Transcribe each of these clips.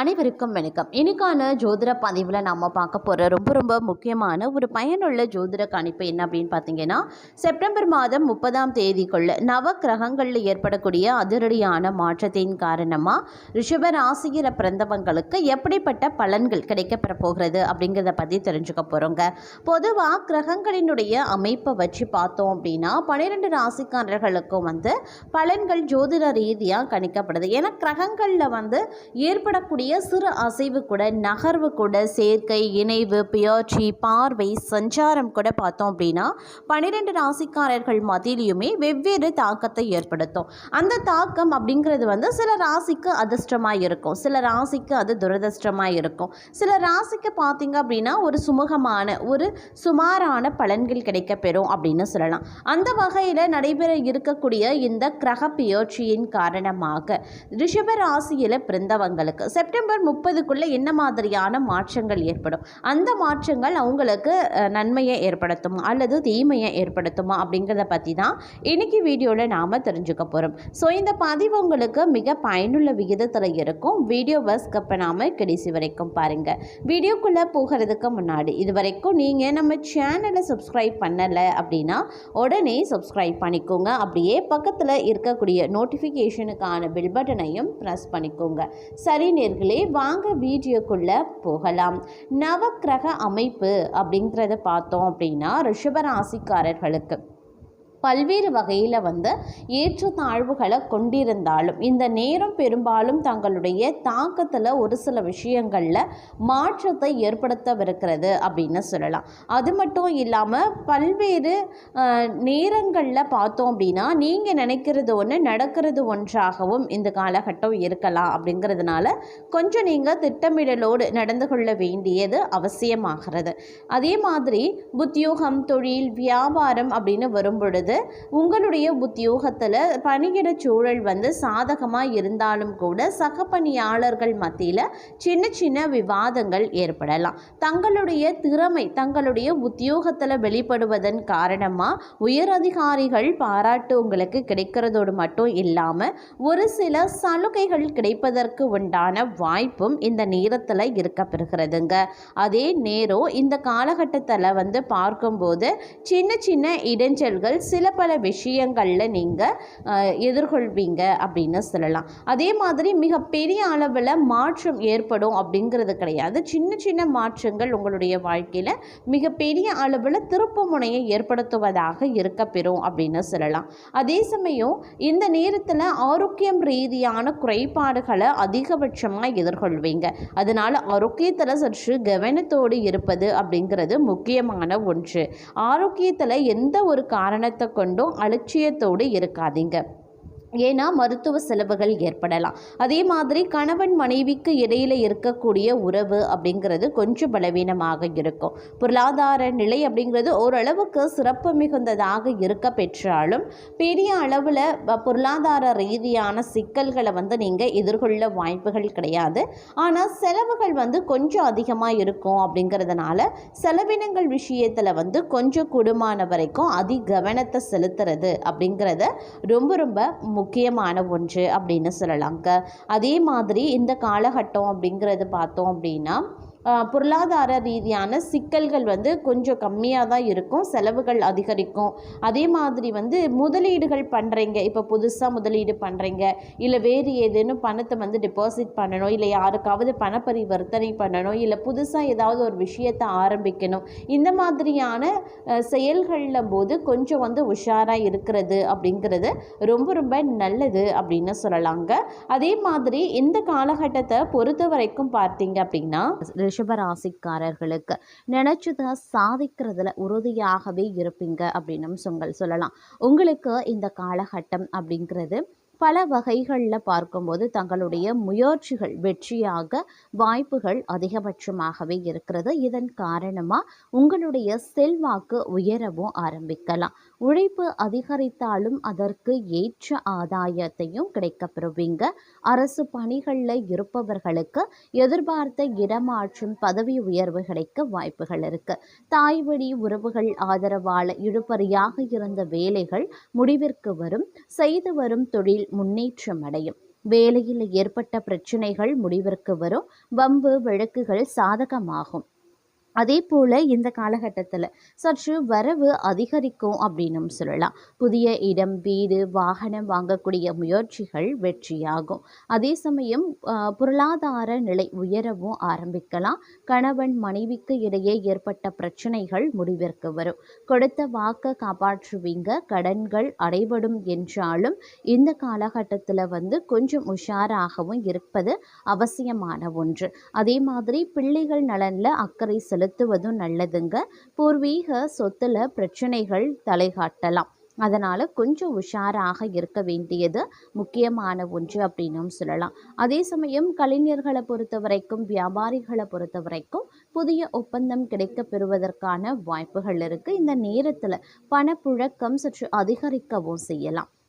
அனைவருக்கும் வணக்கம். இன்னைக்கான ஜோதிட பதிவில் நம்ம பார்க்க போகிற ரொம்ப ரொம்ப முக்கியமான ஒரு பயனுள்ள ஜோதிட கணிப்பு என்ன அப்படின்னு பார்த்தீங்கன்னா செப்டம்பர் மாதம் முப்பதாம் தேதிக்குள்ள நவ கிரகங்களில் ஏற்படக்கூடிய அதிரடியான மாற்றத்தின் காரணமாக ரிஷப ராசியில் பிறந்தவங்களுக்கு எப்படிப்பட்ட பலன்கள் கிடைக்கப்பெற போகிறது அப்படிங்கிறத பற்றி தெரிஞ்சுக்க போகிறோங்க பொதுவாக கிரகங்களினுடைய அமைப்பை வச்சு பார்த்தோம் அப்படின்னா பன்னிரெண்டு ராசிக்காரர்களுக்கும் வந்து பலன்கள் ஜோதிட ரீதியாக கணிக்கப்படுது. ஏன்னா கிரகங்களில் வந்து ஏற்படக்கூடிய சிறு அசைவு கூட நகர்வு கூட சேர்க்கை இணைவு பியர்ச்சி பார்வை சஞ்சாரம் கூட பார்த்தோம் அப்படின்னா பன்னிரெண்டு ராசிக்காரர்கள் மத்தியிலையுமே வெவ்வேறு தாக்கத்தை ஏற்படுத்தும். அந்த தாக்கம் அப்படிங்கிறது வந்து சில ராசிக்கு அதிர்ஷ்டமாக இருக்கும். சில ராசிக்கு அது துரதிர்ஷ்டமாக இருக்கும். சில ராசிக்கு பார்த்தீங்க அப்படின்னா ஒரு சுமூகமான ஒரு சுமாரான பலன்கள் கிடைக்கப்பெறும் அப்படின்னு சொல்லலாம். அந்த வகையில் நடைபெற இருக்கக்கூடிய இந்த கிரக பியர்ச்சியின் காரணமாக ரிஷப ராசியில் பிறந்தவங்களுக்கு செப்டம்பர் செப்டம்பர் முப்பதுக்குள்ளே என்ன மாதிரியான மாற்றங்கள் ஏற்படும்? அந்த மாற்றங்கள் அவங்களுக்கு நன்மையை ஏற்படுத்துமா? அல்லது தீமையை ஏற்படுத்துமா? அப்படிங்கிறத பற்றி தான் இன்னைக்கு வீடியோவில் நாம் தெரிஞ்சுக்க போகிறோம் ஸோ இந்த பதிவு உங்களுக்கு மிக பயனுள்ள விகிதத்தில் இருக்கும். வீடியோ பஸ் பண்ணாமல் கடைசி வரைக்கும் பாருங்கள் வீடியோக்குள்ளே போகிறதுக்கு முன்னாடி இது வரைக்கும் நீங்கள் நம்ம சேனலை சப்ஸ்கிரைப் பண்ணலை அப்படின்னா உடனே சப்ஸ்கிரைப் பண்ணிக்கோங்க. அப்படியே பக்கத்தில் இருக்கக்கூடிய நோட்டிஃபிகேஷனுக்கான பில் பட்டனையும் ப்ரெஸ் பண்ணிக்கோங்க. சரி நேர்களே வாங்க வீடியோக்குள்ளே போகலாம். நவக்கிரக அமைப்பு அப்படிங்கிறத பார்த்தோம் அப்படின்னா ரிஷபராசிக்காரர்களுக்கு பல்வேறு வகையில் வந்து ஏற்றத்தாழ்வுகளை கொண்டிருந்தாலும் இந்த நேரம் பெரும்பாலும் தங்களுடைய தாக்கத்தில் ஒரு சில விஷயங்களில் மாற்றத்தை ஏற்படுத்தவிருக்கிறது அப்படின்னு சொல்லலாம். அது மட்டும் இல்லாமல் பல்வேறு நேரங்களில் பார்த்தோம் அப்படின்னா நீங்கள் நினைக்கிறது ஒன்று நடக்கிறது ஒன்றாகவும் இந்த காலகட்டம் இருக்கலாம் அப்படிங்கிறதுனால கொஞ்சம் நீங்கள் திட்டமிடலோடு நடந்து கொள்ள வேண்டியது அவசியமாகிறது. அதே மாதிரி உத்தியோகம் தொழில் வியாபாரம் அப்படின்னு வரும் பொழுது உங்களுடைய உத்தியோகத்தில் பணியிட சூழல் வந்து சாதகமாக இருந்தாலும் கூட சக பணியாளர்கள் மத்தியில் சின்ன சின்ன விவாதங்கள் ஏற்படலாம். தங்களுடைய திறமை தங்களுடைய உத்தியோகத்தில் வெளிப்படுவதன் காரணமாக உயரதிகாரிகள் பாராட்டு உங்களுக்கு கிடைக்கிறதோடு மட்டும் இல்லாமல் ஒரு சில சலுகைகள் கிடைப்பதற்கு உண்டான வாய்ப்பும் இந்த நேரத்தில் இருக்கப்பெறுகிறதுங்க. அதே நேரம் இந்த காலகட்டத்தில் வந்து பார்க்கும்போது சின்ன சின்ன இடைஞ்சல்கள் சில பல விஷயங்களில் நீங்கள் எதிர்கொள்வீங்க அப்படின்னு சொல்லலாம். அதே மாதிரி மிகப்பெரிய அளவில் மாற்றம் ஏற்படும் அப்படிங்கிறது கிடையாது. சின்ன சின்ன மாற்றங்கள் உங்களுடைய வாழ்க்கையில் மிகப்பெரிய அளவில் திருப்பு முனையை ஏற்படுத்துவதாக இருக்கப்பெறும் அப்படின்னு சொல்லலாம். அதே சமயம் இந்த நேரத்தில் ஆரோக்கியம் ரீதியான குறைபாடுகளை அதிகபட்சமாக எதிர்கொள்வீங்க. அதனால் ஆரோக்கியத்தில் சற்று கவனத்தோடு இருப்பது அப்படிங்கிறது முக்கியமான ஒன்று. ஆரோக்கியத்தில் எந்த ஒரு காரணத்தை கொண்டும் அலட்சியத்தோடு இருக்காதீங்க. ஏன்னா மருத்துவ செலவுகள் ஏற்படலாம். அதே மாதிரி கணவன் மனைவிக்கு இடையில் இருக்கக்கூடிய உறவு அப்படிங்கிறது கொஞ்சம் பலவீனமாக இருக்கும். பொருளாதார நிலை அப்படிங்கிறது ஓரளவுக்கு சிறப்பு மிகுந்ததாக இருக்க பெற்றாலும் பெரிய அளவில் பொருளாதார ரீதியான சிக்கல்களை வந்து நீங்கள் எதிர்கொள்ள வாய்ப்புகள் கிடையாது. ஆனால் செலவுகள் வந்து கொஞ்சம் அதிகமாக இருக்கும் அப்படிங்கிறதுனால செலவினங்கள் விஷயத்தில் வந்து கொஞ்சம் கூடுமான வரைக்கும் அதி கவனத்தை செலுத்துறது அப்படிங்கிறத ரொம்ப ரொம்ப முக்கியமான ஒன்று அப்படின்னு சொல்லலாங்க. அதே மாதிரி இந்த காலகட்டம் அப்படிங்கிறது பார்த்தோம் அப்படின்னா பொருளாதார ரீதியான சிக்கல்கள் வந்து கொஞ்சம் கம்மியாக தான் இருக்கும் செலவுகள் அதிகரிக்கும். அதே மாதிரி வந்து முதலீடுகள் பண்ணுறீங்க இப்போ புதுசாக முதலீடு பண்ணுறீங்க இல்லை வேறு ஏதேனும் பணத்தை வந்து டெபாசிட் பண்ணணும் இல்லை யாருக்காவது பண பரிவர்த்தனை பண்ணணும் இல்லை புதுசாக ஏதாவது ஒரு விஷயத்தை ஆரம்பிக்கணும். இந்த மாதிரியான செயல்களில் போது கொஞ்சம் வந்து உஷாராக இருக்கிறது அப்படிங்கிறது ரொம்ப ரொம்ப நல்லது அப்படின்னு சொல்லலாங்க. அதே மாதிரி இந்த காலகட்டத்தை பொறுத்த வரைக்கும் பார்த்தீங்க அப்படின்னா ரிஷபராசிக்காரர்களுக்கு நினச்சதை சாதிக்கிறதுல உறுதியாகவே இருப்பீங்க அப்படின்னு சொங்கள் சொல்லலாம். உங்களுக்கு இந்த காலகட்டம் அப்படிங்கிறது பல வகைகளில் பார்க்கும்போது தங்களுடைய முயற்சிகள் வெற்றியாக வாய்ப்புகள் அதிகபட்சமாகவே இருக்கிறது. இதன் காரணமாக உங்களுடைய செல்வாக்கு உயரவும் ஆரம்பிக்கலாம். உழைப்பு அதிகரித்தாலும் அதற்கு ஏற்ற ஆதாயத்தையும் கிடைக்கப்பெறுவீங்க. அரசு பணிகளில் இருப்பவர்களுக்கு எதிர்பார்த்த இடமாற்றும் பதவி உயர்வு கிடைக்க வாய்ப்புகள் இருக்கு. தாய் வழி உறவுகள் ஆதரவால் இழுபறியாக இருந்த வேலைகள் முடிவிற்கு வரும். செய்து வரும் தொழில் முன்னேற்றம் அடையும். வேலையில் ஏற்பட்ட பிரச்சனைகள் முடிவிற்கு வரும். வம்பு வழக்குகள் சாதகமாகும். அதே போல் இந்த காலகட்டத்தில் சற்று வரவு அதிகரிக்கும் அப்படின்னும் சொல்லலாம். புதிய இடம் வீடு வாகனம் வாங்கக்கூடிய முயற்சிகள் வெற்றியாகும். அதே சமயம் பொருளாதார நிலை உயரவும் ஆரம்பிக்கலாம். கணவன் மனைவிக்கு இடையே ஏற்பட்ட பிரச்சனைகள் முடிவிற்கு வரும். கொடுத்த வாக்கை காப்பாற்றுவீங்க. கடன்கள் அடைபடும் என்றாலும் இந்த காலகட்டத்தில் வந்து கொஞ்சம் உஷாராகவும் இருப்பது அவசியமான ஒன்று. அதே மாதிரி பிள்ளைகள் நலனில் அக்கறை செலுத்துவதும் நல்லதுங்க. பூர்வீக சொத்துல பிரச்சனைகள் தலைகாட்டலாம். அதனால் கொஞ்சம் உஷாராக இருக்க வேண்டியது முக்கியமான ஒன்று அப்படின்னும் சொல்லலாம். அதே சமயம் கலைஞர்களை பொறுத்த வரைக்கும் வியாபாரிகளை பொறுத்த வரைக்கும் புதிய ஒப்பந்தம் கிடைக்க பெறுவதற்கான வாய்ப்புகள் இருக்குது இந்த நேரத்தில் பணப்புழக்கம் சற்று அதிகரிக்கவும் செய்யலாம்.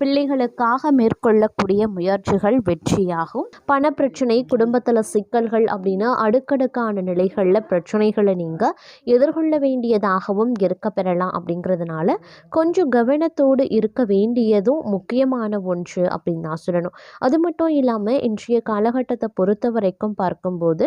பிள்ளைகளுக்காக மேற்கொள்ளக்கூடிய முயற்சிகள் வெற்றியாகும். பணப்பிரச்சனை குடும்பத்தில் சிக்கல்கள் அப்படின்னா அடுக்கடுக்கான நிலைகளில் பிரச்சனைகளை நீங்கள் எதிர்கொள்ள வேண்டியதாகவும் இருக்க பெறலாம் அப்படிங்கிறதுனால கொஞ்சம் கவனத்தோடு இருக்க வேண்டியதும் முக்கியமான ஒன்று அப்படின்னு நான் சொல்லணும். அது மட்டும் இல்லாமல் இன்றைய காலகட்டத்தை பொறுத்த வரைக்கும் பார்க்கும்போது